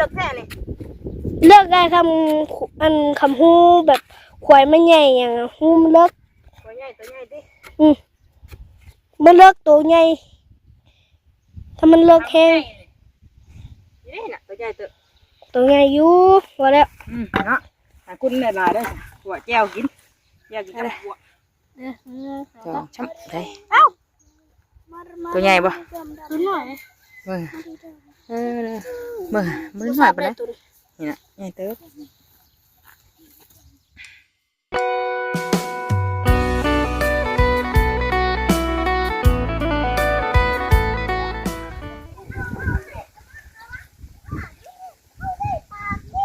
เลิกแท้นี่เลิกได้คำอันคำฮู้แบบควายมันใหญ่อย่างอะฮู้มันเลิกตัวใหญ่ตัวใหญ่ดิมันเลิกตัวใหญ่ถ้ามันเลิกแห้งนี่นี่น่ะตัวใหญ่ตัวตัวใหญ่อยู่ว่าแล้วอืมเนาะหาคุณหลายๆเด้อหัวแก้วกินแก้วกินกับหัวสองช้ำได้ตัวใหญ่บ่ตัวหน่อยเบิ่ง เออเบิ่งมันหน่อยปานใดนี่น่ะใหญ่เติบ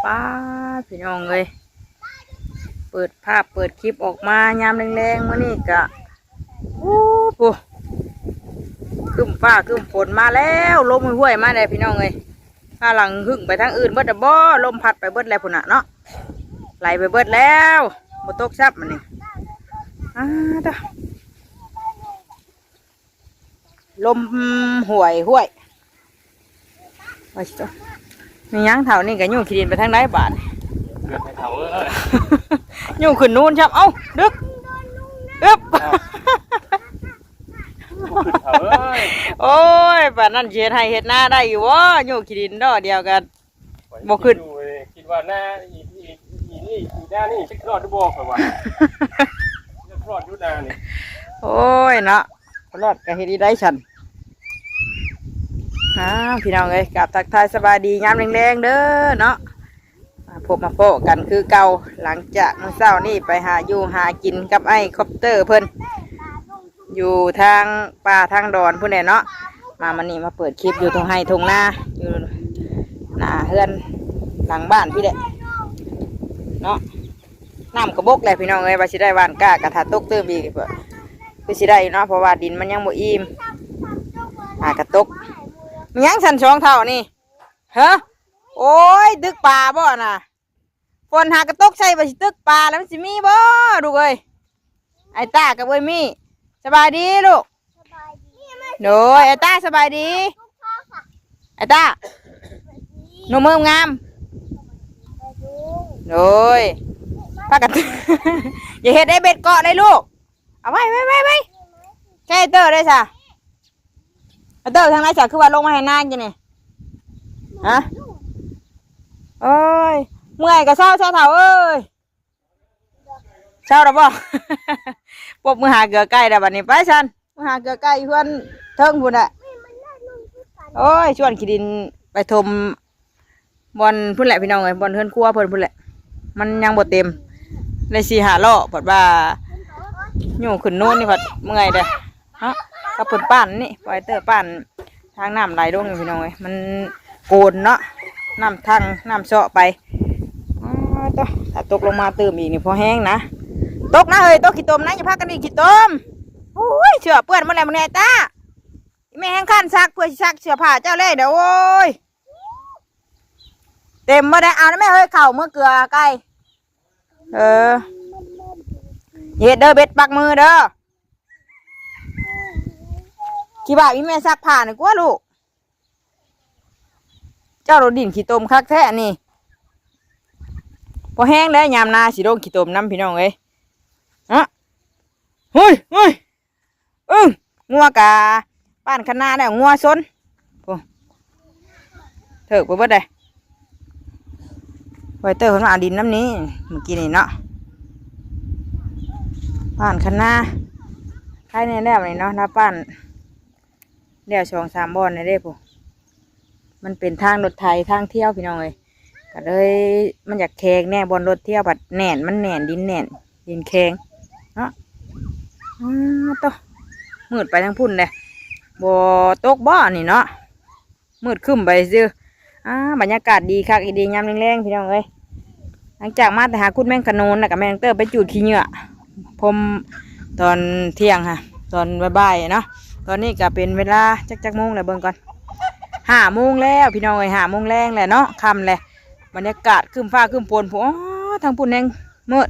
ป้าดพี่น้องเลย เปิดภาพเปิดคลิปออกมายามแรงๆมื่อนี้กะโอ้โห ขึ้นฟ้าขึ้นฝนมาแล้วลมห้วยๆมาเลยพี่น้องเลยถ้าหลังหึ่งไปทางอื่นเบิดอะบ่ลมพัดไปเบิดแล้วพุ่นน่ะเนาะไหลไปเบิดแล้วบ่ตกซับมันนี่อ้าตะลมห่วยห้วยไปสิจ้ะมีหยังเท่านี่ก็ยุ่งขี้ดินไปทางไหนบาทเกิดให้เขาเอ้ยยุ่งขึ้นนู่นครับเอ้าดึกอึ๊บ ขึ้นเขาเอ้ยโอ้ยป่านนั้นเชียดให้เห็ดหน้าได้อยู่วะยุ่งขี้ดินดอกเดียวกัน บ่ขึ้น คิดว่าหน้าอีอีอีนี่อีหน้านี่จะรอดหรือบอกเหรอวะจะรอดอยุนานี่โอ้ยเนาะรอดกับเฮ็ดอีได้ฉันอ้าวพี่น้องเอ้ยกลับทักทายสบายดียามแรงๆเด้อเนาะมาพบมาโปะกันคือเก่าหลังจากมื้อเช้านี่ไปหาอยู่หากินกับไอ้คอปเตอร์เพิ่น อยู่ทางป่าทางดอนพุ่นแหละเนาะมามันนี่มาเปิดคลิปอยู่ตรงให้ทงหน้าอยู่หน้าเฮือนหลังบ้านพี่แหละเนาะน้ำกระบกเลยพี่น้องเอ้ยว่าสิได้วานก้ากระทาตกเติมอีกเพื่อคือสิได้เนาะเพราะว่าดินมันยังบ่อิ่มหากระตกมีหยังสันสองเท่านี่ฮะโอ้ยตึกปลาบ่น่ะฝนหากระตกใส่ไปสิตึกปลาแล้วมันสิมีบ่ดูเอ้ยไอ้ตากับเอ้ยมี สบายดีลูกโดยไอ้ตาสบายดีไอ้ตาหนูมืองามโดยพากันอย่าเห็ดได้เบ็ดเกาะได้ลูก เอาไว้ไว้ไว้ไว้ใช่เตอร์ได้สะเอาเตอร์ทางไหนสะคือว่าลงมาให้นางจังนี่ฮะโอ้ยเมื่อยก็เศร้าเศร้าเถ่าเอ้ย เศร้าหรอบ่พวกมือหาเกลือไก่แต่บัดนี้ไปชันมือหาเกลือไก่เพื่อนเทิงพุ่นอะโอ้ยชวนขี้ดินไปทมบอลพุ่นแหละพี่น้องเอ้ยบอลเพื่อนครัวเพิ่นพุ่นแหละ มันยังบ่เต็มเลยสี่หาล้อผัดว่าอยู่ขึ้นโน่นนี่ผัดเมื่อยเด้อฮะกับเพิ่นป้านนี่ปล่อยเตอร์ป้านทางน้ำไหลลงนี่พี่น้องเอ้ยมันโกนเนาะน้ำทางน้ำเสาะไปอ้าวต่อถ้าตกลงมาเติมอีกนี่พอแห้งนะ ตกนะเฮ้ยตกขี้ตมนะอย่าพากันดิขี้ตมโอ้ยเสือเปื้อนหมาแล้วมึงแน่ตาแม่แห้งขั้นซักเพื่อซักเสื้อผ้าเจ้าเล่เดี๋ยวโอ้ยเต็มมาได้เอานะแม่เฮ้ยเข่าเมื่อเกลือไก่เออเฮ็ดเด้อเบ็ดปักมือเด้อขี้บ่ามีแม่ซักผ้าหน่อยกว่าลูก เจ้าโดดดินขี้ตมคักแท้นี่พอแห้งแล้วยามนาสิโดนขี้ตมน้ำพี่น้องเอ้ย อะเฮ้ยเฮ้ยอึ้งงัวกาป้านคณะแล้วงัวซนโอ้เถิกไปเบิดเลยไวเตอร์คนมาดินน้ำนี้เมื่อกี้นี่เนาะป้านคณะใครในแล้วนี่เนาะนะป้านเดี๋ยวสองสามบอนในเด้ปุ๊มันเป็นทางรถไทยทางเที่ยวพี่น้องเลยก็เลยมันอยากแข็งแน่บนรถเที่ยวบัดแน่นมันแน่นดินแน่นดินแข็ง เนาะอ่าต่อมืดไปทั้งพุ่นเลยบ่ตกบ่อนี่เนาะมืดครึ้มไปซื้ออ่าบรรยากาศดีคักอีดียามแรงๆพี่น้องเอ้ยหลังจากมาแต่หาคุณแม่งขนูนแล้วกับแม่งเตอร์ไปจูดขี้เหงื่อผมตอนเที่ยงค่ะ ตอนบ่ายๆเนาะตอนนี้ก็เป็นเวลาจักจักโมงแล้วเบิ่งก่อนห้าโมงแล้วพี่น้องเอ้ยห้าโมงแรงแล้วเนาะค่ำเลยบรรยากาศครึ้มฟ้าครึ้มฝนผมอ๋อทางพุ่นแหงมืด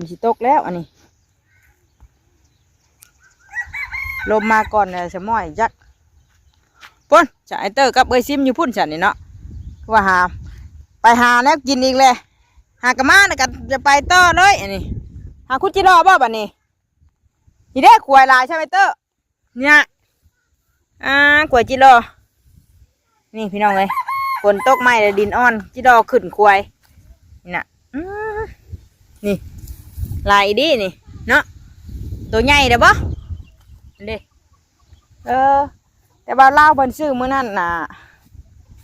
นสิตกแล้วอันนี้ลมมาก่อนเลยสมอยยักพุ่นจะไอเตอร์กับเอ้ยซิมอยู่พุ่นฉันนี่เนาะว่าหา ไปหาแล้วกินอีกเลยหากระมาแล้วก็จะไปเต่อเลยอันนี้หาคุจิรอบ่บัดนี้นี่เด้ขวายลายใช่ไหมเตอร์เนี่ยอ่ากล้วยจิรอนี่พี่น้องเลยฝนตกไม้เลยดินอ่อนจิรอขึ้นควายนี่นะนี่ ลายดีนี่ เนาะตัวใหญ่เด้อบ่อันเด้เออ แต่ว่าเล่าวเพิ่นซื้อมื้อนั้นน่ะ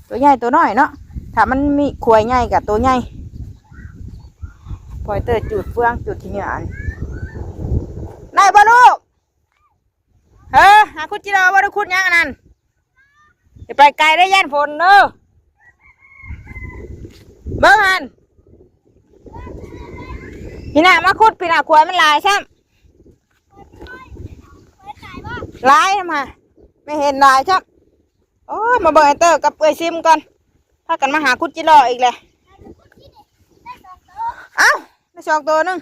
ตัวใหญ่ตัวน้อยเนาะถ้ามันมีขวยใหญ่กับตัวใหญ่ปล่อยเตอร์จุดเฟืองจุดที่เหนืออันได้บ่ลูกเฮอหาคุดจิราบ่ได้คุดยังอันนั้นจะไปไกลได้ย่านฝนเด้อเบิ่งหัน พี่น่ะมาคุดพี่น่ะขวายมันหลายซ้ำหลายทำไมไม่เห็นหลายซ้ำโอ้ยมาเบิ่งไอเตอร์กับเอ้ยซิมก่อนพากันมาหาคุดจิรออีกเลยเอ้าได้สองตัวหนึง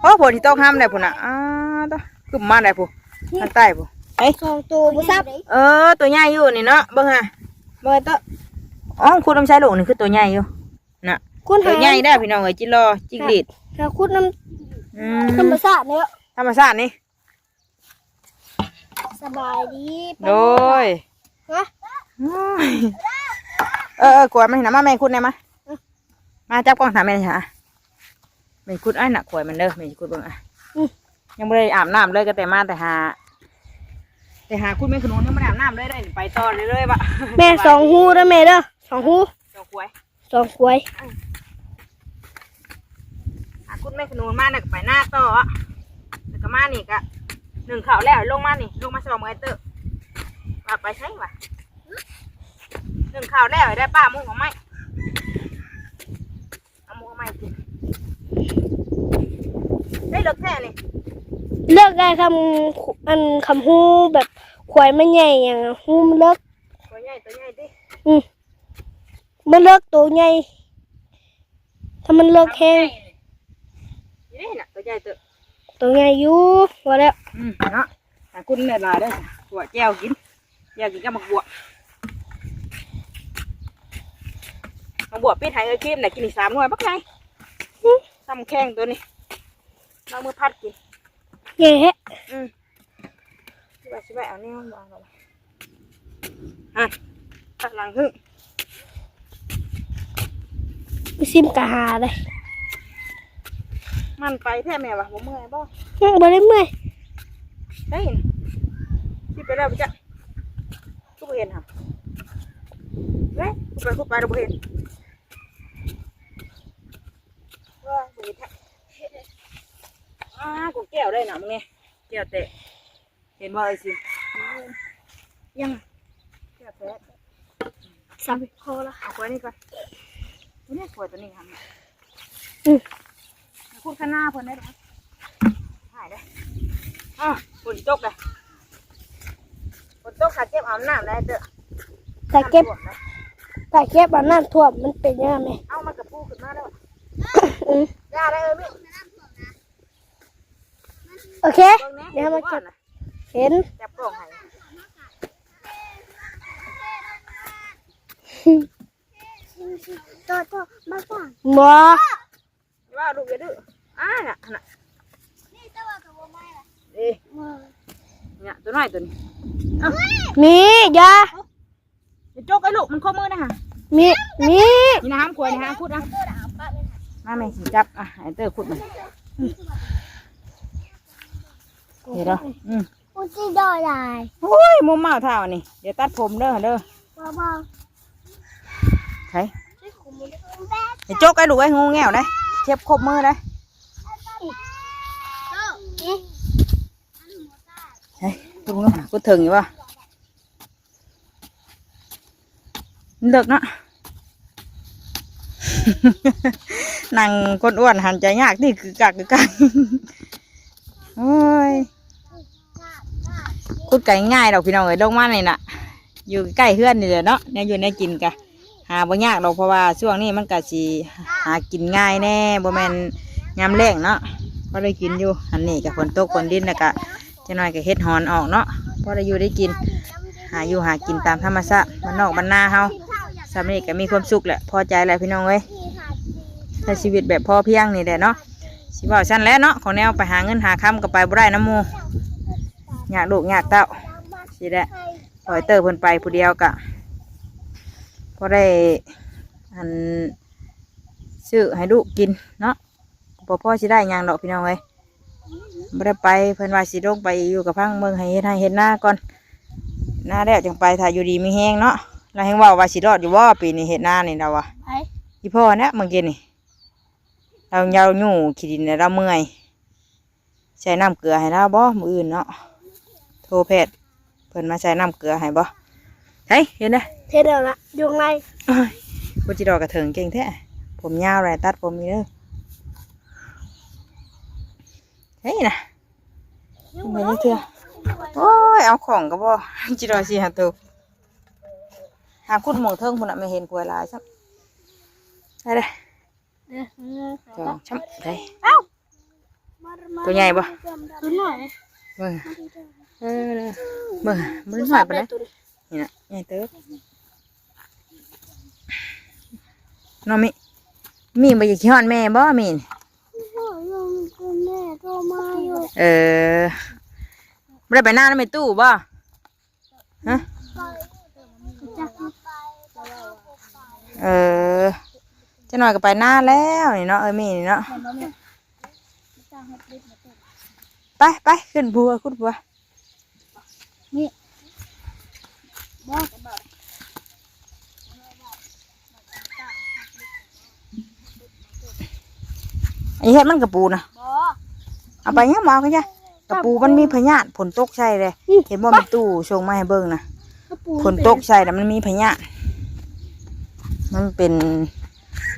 โอ้ผลที่ต้องห้ามได้พุ่นอะอ้าวตัวขึ้นมาได้พุ่นทางใต้พุ่นเฮ้ยสองตัวบ่ซับเออตัวใหญ่อยู่นี่เนาะเบิ่งฮะเบิ่งไอ้ตัวอ๋อคุณน้ำใช้ลูกนี่คือตัวใหญ่อยู่ น่ะคุณตัวหาใหญ่ได้อพี่น้องเอ้ยจิรอจิกดีดหาคุณน้อืมำธรรมชาติเนี่ยธรรมชาตินี่สบายดีโดยฮะโอ้ยเออเออกวดมันนะมาแม่คุณได้มามาจับกล้องถามแม่ค่ะแม่คุณไอ้หนักกวดมันเด้อแม่คุณเบิ่งอะยังไม่ได้อาบน้ำเลยก็แต่มาแต่หา แต่หาคุณแม่ขนุนยังไม่ได้อาบน้ำเลยได้ไปต่อเรื่อยๆวะแม่สองหูเด้อแม่เด้อสองหูเจ้าควยสองควาย หาคุณแม่ขนุนมาหนักไปหน้าต่ออะแล้วก็มานี่ก็หนึ่งข่าวแล้วลงมานี่ลงมาสองมือเตอร์ว่าไปใช่ปะหนึ่งข่าวแล้วได้ป้ามุงของไม้เอามุงของไม้กินได้เลิกแท้นี่เลิกได้คำอันคำหูแบบควายมันใหญ่อย่างหูมันเลิกตัวใหญ่ตัวใหญ่ดิอืมมันเลิกตัวใหญ่ถ้ามันเลิกแห้ง นี่น่ะตัวใหญ่ตัวตัวใหญ่อยู่ว่าแล้วอืมเนาะหาคุณเนี่ยลายได้อหัวแก้วกินแก้วกินกับมะบวบมะบวบปิดให้เอ้ยครีมน่ะกินอีกสามหน่วยปักไงทำแข้งตัวนี้เรามือพัดกินใหญ่แฮะอืมสิบสิบเอาเนี่ยวางลงอะตัดหลังหึ่งไปซิมกะหาเลย มันไปแท้แม่วะบ่เมื่อยบ่อื้อบ่ได้เมื่อยได้ยินสิไปแล้วปะจ๊ะกูบ่เห็นค่ะเฮ้ยกูไปกูไปเราบ่เห็นว่าบ่เห็นแท้อ่ากูแก้วได้หนามึงเนี่ยแก้วเตะเห็นบ่ไอ้สิยังแก้วแตะสับพอละเอาขวดนี่ก่อนนี่ขวดตัวนี้ทำอืม พูดข้างหน้าเพิ่นได้ไหมถ่ายได้อะฝนตกเลยฝนตกขาเจ็บอาบน้ำได้เด้อถ้าเก็บน้ำท่วมนะถ้าเก็บอันนั้นท่วมมันเป็นยังไงเอามากระปูขึ้นมาแล้วอืมย่าได้เอ้ยมิโอเคเบิ่งแหน่เดี๋ยวมาเก็บนะเห็นจับกล่องให้ตัวตัวมาก่อนบ่ว่าลูกอย่าดื้อ อ่าน่ะน่ะนี่เนี่ยตัวน้อยตัวนี้มียาอย่าจกไอ้ลูกมันข้อมือนะฮะมีมีนี่นะห้ามขวดนี่ห้ามพูดนะมาแม่สิจับอะไอ้เตอร์พูดมาเดี๋ยวเด้ออืมอุจิดอลายโอ้ยมุมเมาเท่านี่เดี๋ยวตัดผมเด้อเด้อบ่บ่ใช่ไอ้โจกไอ้ลูกไอ้งูแง่วได้เช็บครบมือได้ เฮ้ยตรงนู้นกูถึงอยู่ป่ะเลิกเนาะนั่งคนอ้วนหันใจยากนี่คือกักคือกักโอ้ยคุดไก่ง่ายดอกพี่น้องเอ้ยลงมานี่น่ะ อยู่ใกล้เฮือนนี่แหละเนาะเนี่ยอยู่ในกินกะหาบ่ยากดอกเพราะว่าช่วงนี้มันก็สิหากินง่ายแน่บ่แมนยามแรงเนาะ พอได้กินอยู่ อันนี้ก็ฝนตกฝนดินแล้วก็จะน้อยก็เฮ็ดหอนออกเนาะพอได้อยู่ได้กิน หาอยู่หากินตามธรรมชาติมันนอกบ้านนาเฮาสำนี้ก็มีความสุขแหละพอใจแหละพี่น้องเอ้ยใช้ชีวิตแบบพอเพียงนี่แหละเนาะสิบอกฉันแล้วเนาะของแนวไปหาเงินหาคำก็ไปบ่ได้น้ำมูอยากลูกอยากเต้าสิแหละปล่อยเตอร์เพิ่นไปผู้เดียวกะพอได้อันซื้อให้ลูกกินเนาะ พอพ่อสิได้หยังดอกพี่น้องเอ้ยบ่ได้ไปเพิ่นว่าสิลงไปอยู่กับพังเมืองให้เฮ็ดให้เฮ็ดหน้าก่อนหน้าแล้วจังไปถ้าอยู่ดีมีแห้งเนาะเราแห้งเว่าว่าสิรอดอยู่ว่าปีนี้เฮ็ดหน้านี่เราอะไปอีพ่อเนี่ยเมื่อกี้นี่เราเยาหยู่ขี้ดินเนี่ยเราเมื่อยใส่น้ำเกลือให้เราบ่มืออื่นเนาะโทรแพทย์เพิ่นมาใส่น้ำเกลือให้บ่เฮ้ยเห็นเด้อเทเดียวละอยู่ไงกูจิรอกระเถิงเก่งแท้ผมยาวเลยตัดผมมีเด้อ เฮ้ยนะทำไมนี่เถื่อโอ้ยเอาของก็บ่จิรอสิหาตัวหาคุดหมองเทิงพุ่นน่ะไม่เห็นกล้วยลายซักได้เลยเด้อจองช้ำได้ตัวใหญ่บ่ตัวหน่อยเบิ่งเออเลยเบิ่งมันหน่อยไปเลยนี่นะใหญ่เติบน้องมิมีบ่อยากขี้ฮอนแม่บ่มีน พ่อยังเป็นแม่ โทรมาอยู่เออไม่ได้ไปหน้าแล้วไม่ตู้บ่ฮะจักเออจะหน่อยก็ไปหน้าแล้วนี่เนาะเออมีนี่เนาะไปไปขึ้นบัวขึ้นบัวบอกอันนี้เฮ็ดมันกระปูนะบอก เอาไปเงี้ยหมอกันจ้ะกระปูมันมีพยาธิผลตกใส่เลยเห็นบ่มีตู้ส่งมาให้เบิ่งนะกระปูผลตกใส่แต่มันมีพยาธิมันเป็น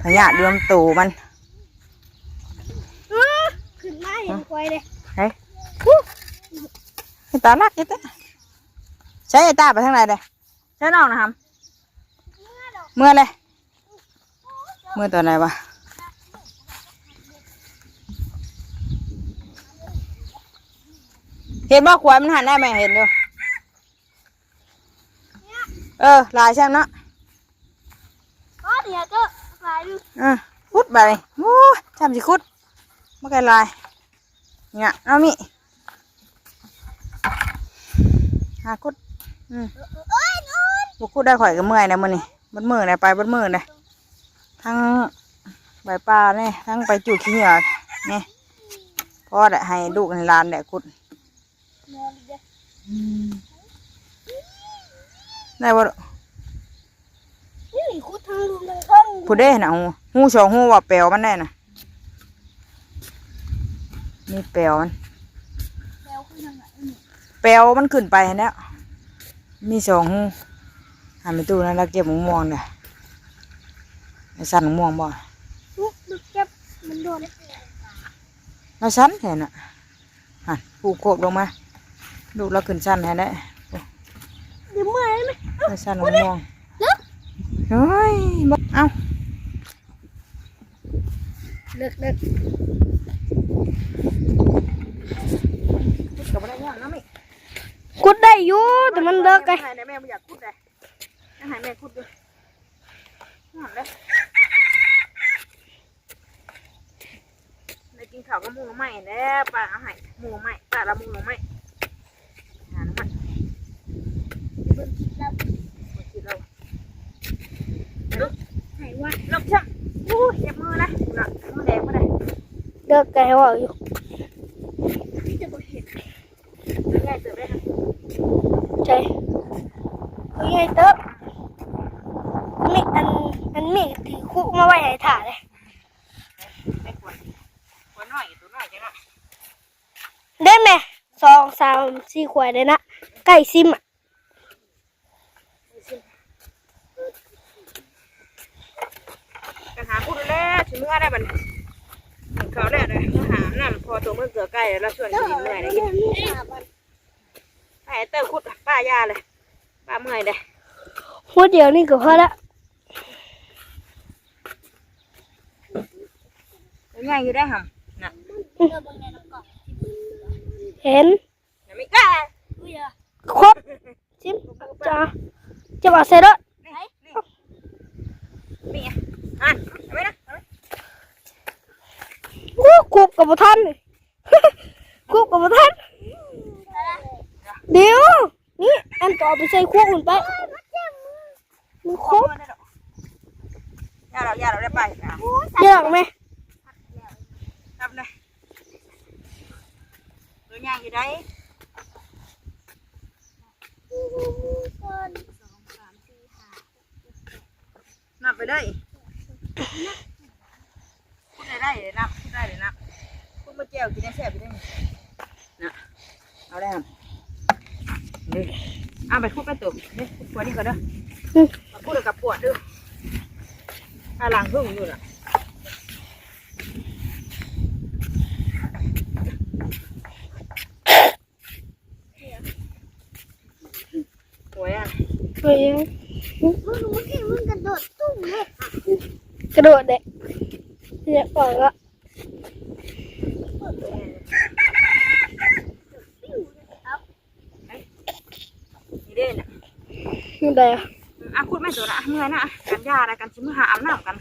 พยาธิรวมตูมันขึ้นมาเห็นควายเลยเฮ้ยไอ้ตาลักไอ้ตาใช้ไอ้ตาไปทางไหนเลยใช้น้องนะครับเมื่อเลยเมื่อตอนไหนวะ เห็นบ่ขวายมันหันได้ไหมเห็นอยู่เออลายใช่ไหมเนาะอ๋อเดี๋ยวก็ควายดูอะคุดไปเลยโอ้ยทำสิคุดไม่ไกลลายเนี่ยเอามิหาคุดอืมบุคุดได้ข่อยก็เมื่อยนะมื้อนี่บดมือนะไปบดมือนะทั้งใบปลาเนี่ยทั้งไปจุดขี้เหงื่อเนี่ยพ่อได้ให้ลูกให้หลานได้คุดอืม ได้บ่ลูกนี่คุดทางลุงทางข้างผู้เด้น่ะหูหูสองหูว่าแปลวมันได้น่ะนี่แปลวมันแล้วขึ้นทางไหนแปลวมันขึ้นไปแล้วมีสองหูหันไปตู้นั้นแล้วเก็บหมูม่วงเนี่ยไอ้สันหมูม่วงบ่ลูกลูกเก็บมันโดนแล้วสันเห็นอะหันผูกโคกลงมา ดูแล้วขึ้นสั้นให้ได้เดี๋ยวเมื่อยไหมไอ้สันหมูม่วงเฮ้ยบ่เอ้าเลิกเลิกก็บ่ได้ยังนะมิคุดได้อยู่แต่มันเลิกไงให้แม่บ่อยากคุดเลยให้แม่คุดด้วยนั่นเลยได้กินข้าวกับหมูใหม่แล้วป้าเอาให้หมูใหม่ป้าละหมูใหม่หาน้ำมันเบิ่งคิดแล้วเบิ่งคิดแล้วลุก ไหนวะ ลุกช่างโอ้ยเจ็บมือนะน่ะมือแดงมาได้ เลิกไงว่าอยู่ง่ายเติบได้ค่ะใช่เฮ้ยเต๊บมีอันอันมีถือคุกมาไว้ให้ถ่าเลยได้ขวดขวดน้อยตัวน้อยจังอะได้ไหมสองสามสี่ขวดเลยนะไก่ซิมอะกันหาพูดแล้วถึงเมื่อได้บัดน เขาแล้วเลยมาหาน้ำพอตัวเมื่อเกือใกล้แล้วชวนกินเมื่อยได้ยินไอ้เติมคุดป้ายาเลยป้าเมื่อยเลยหัวเดียวนี่ก็พอละง่ายอยู่ได้ห่ำน่ะเห็นน่ะไม่กล้าครบซิมจ้าจะบอกใส่รถนี่ไงอ่านเอาไว้นะ อู้ คูบกับท่านคูบกับท่านเดี๋ยว นี่อันต่อไปใส่คูบอุ่นไปมันครบอย่าเราอย่าเราได้ไปอะเยอะไหมทำเลยตัวย่างอยู่ได้นับไปเลยพูดได้ได้เลยนับพูดได้เลยนับ พูดมาเจียวกินได้แซ่บไปได้ไงนะเอาได้ครับนี่เอาไปพูดไปตุ่มนี่ปวดนี่ก่อนเด้อมาพูดกับปวดด้วยอาหลังพึ่งอยู่น่ะสวยอะเฮ้ยมึงเมื่อกี้มึงกระโดดตุ้มเลยกระโดดเด็กเนี่ยปล่อยละ นี่เด่นอะ นี่ได้อะคุณแม่ตัวละเมื่อยนะกันยาอะไรกันชิมหาอาบน้ำกัน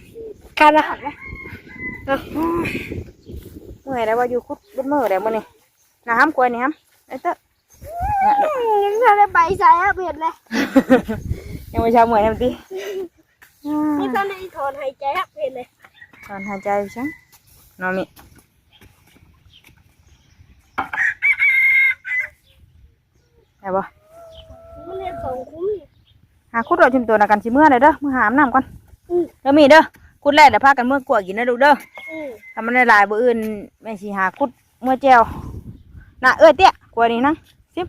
การละเมื่อยแล้วว่าอยู่คุดบนมือแล้วมื่อนี่นะห้ามกวนนี่ห้ามไอ้เต้อเนี่ยเด้อยังทำได้ใบใส่อะเบียดเลยยังไม่เช้าเมื่อยทำตีนี่ทำได้ถอนหายใจอะเบียดเลยตอนหายใจช่างนอนมิได้ปะมันเรียนสองคุ้ม หาคุดเราชิมตัวนะกันชิมเมื่อเลยเด้อมื่อหาอาบน้ำก่อนเด้อมีเด้อคุดแรกเดี๋ยวพากันเมื่อกลัวกินนะดูเด้ออืมถ้ามันได้หลายบ่อื่นแม่สิหาคุดเมื่อแจวน่ะเอ้ยเตี้ยกลัวนี่นั่งซิม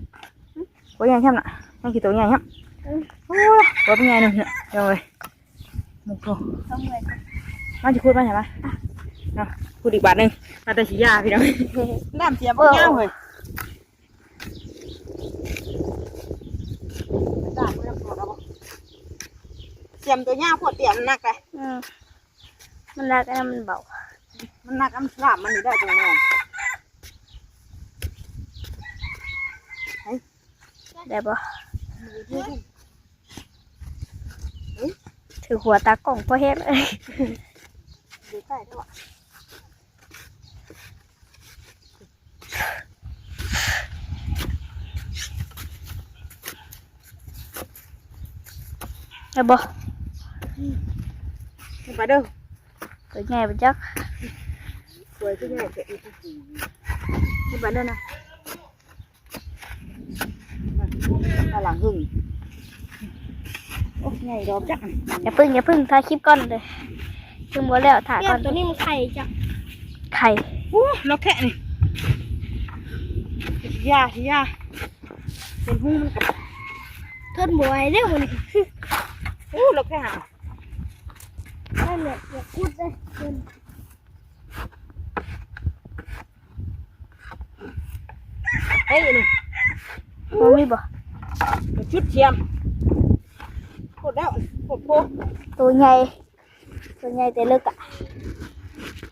กลัวใหญ่ช่ำน่ะนั่งกี่ตัวใหญ่ช่ำโอ้ยกลัวเป็นไงหนึ่งเนี่ยเดี๋ยวเลยมุกโตทำไงมาจะคุดมาใช่ไหมเนาะคุดอีกบาทหนึ่งมาแต่สียาพี่น้องน้ำเสียบ่เงาเลย เสียมตัวเงาพวดเตียมมันหนักเลยอืมมันรักแล้วมันเบามันหนักอันสลามมันอยู่ได้ตรงนี้ได้ปะถือหัวตากล่องพอเฮ็ดเลยดูใกล้ด้วยได้ปะ ไปเด้อตัวใหญ่ไปจักสวยที่ใหญ่เกิดอีกนี่ไปเด้อนะมาหลังหึ่งโอ้ใหญ่ดอกจักอย่าพึ่งอย่าพึ่งถ่ายคลิปก่อนเลยพึ่งบ่แล้วถ่ายก่อนตัวนี้มันไข่จ้ะไข่โอ้นกแค่นี่ยาที่ยาเป็นหูมันกับทนบ่ไหวเด้อมันโอ้นกแค่หา นั่นแหละอย่าพูดเลยเพิ่นเฮ้ยนี่บ่มีบ่มันชุดเทียมโคตรแล้วโคตรโพตัวใหญ่ตัวใหญ่แต่เล็กอะ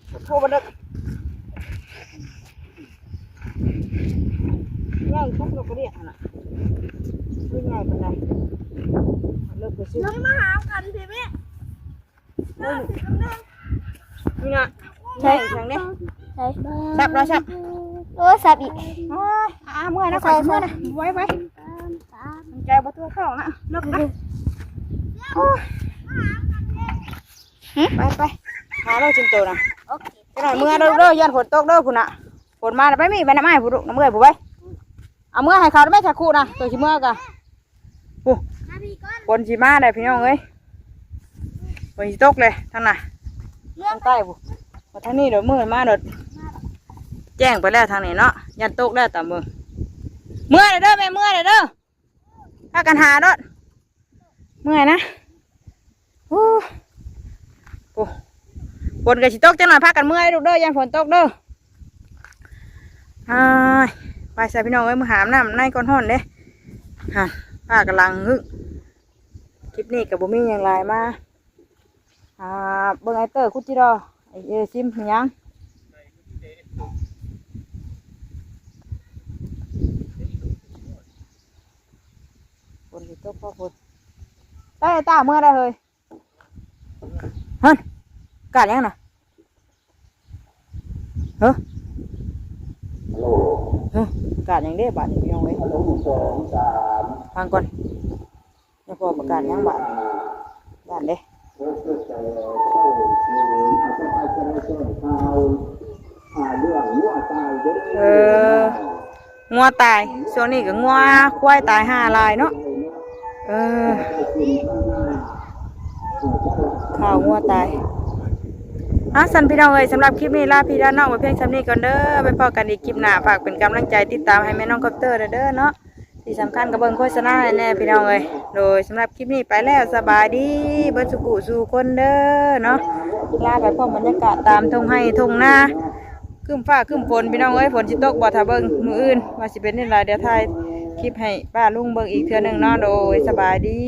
โคตรโพบันเด็กง่ายทุกนกกระเดียกน่ะไม่ง่ายปานใดมันเลิกไปซื้อน้องมาหากันสิแม่ นี่นะใช่ทางนี้ใช่สับแล้วสับโอ้สับอีกโอ้ยอ่าเมื่อยนะขอเมื่อยนะไว้ไว้ใจประตูเข้านะเลิกนะไปไปหาเราจิมโตนะโอเคจะหน่อยเมื่อยเด้อเด้อยันฝนตกเด้อพุ่นน่ะฝนมาแล้วไปมีไปน้ำไม้พุ่นลูกน้ำเมื่อยพุ่นไปเอาเมื่อให้เขาได้ไหมชักคู่นะตัวชิเมื่อกะโอ้ฝนชิมาได้พี่น้องเอ้ย ฝนชิตกเลยทางน่ะทางใต้พุ่นมาทางนี้เดี๋ยวมืดมาเดี๋ยวแจ้งไปแล้วทางนี้เนาะยันตกแล้วตามมือเมื่อยเด้อแม่เมื่อยเด้อพากันหาเด้อเมื่อยนะโอ้โอ้ฝนกับชิตกจังหน่อยพากันเมื่อยลูกเด้อยันฝนตกเด้ออ้ายไปใส่พี่น้องเอ้ยมือหามน้ำในก้อนห้อนเด้ฮะพากันลังฮึคลิปนี้กับบุมี่อย่างไรมา อ่าเบิ่งไอเตอร์คุดจิรอไอเอซิมหยังคนสิตกพ่อคนได้ตาเมื่อได้เฮ้ยฮันกาดยังน่ะเฮ้อเฮ้อกาดยังได้บาทนี่พี่น้องเว้ยฟังก่อนยังพอประกาศยังบาทบาทเด้ เอองัวตายช่วงนี้ก็งัวควายตายห้าลายเนาะเออข่าวงัวตายอะสันพี่น้องเอ้ยสำหรับคลิปนี้ลาพี่ลาน้องไว้เพียงชำนี้ก่อนเด้อไปพอกันอีกคลิปหน้าฝากเป็นกำลังใจติดตามให้แม่น้องคอปเตอร์เด้อเนาะ ที่สำคัญกับเบิ่งโฆษณาแน่พี่น้องเอ้ยโดยสำหรับคลิปนี้ไปแล้วสบายดีเบิ่สุกุสู่คนเด้อเนาะลาไปพร้อมบรรยากาศตามทงให้ทงหน้าขึ้นฟ้าขึ้นฝนพี่น้องเอ้ยฝนสิตกบ่ถ้าเบิ่งมืออื่นว่าสิเป็นนี่ล่ะเดี๋ยวถ่ายคลิปให้ป้าลุงเบิ่งอีกเทื่อหนึงเนาะโดยสบายดี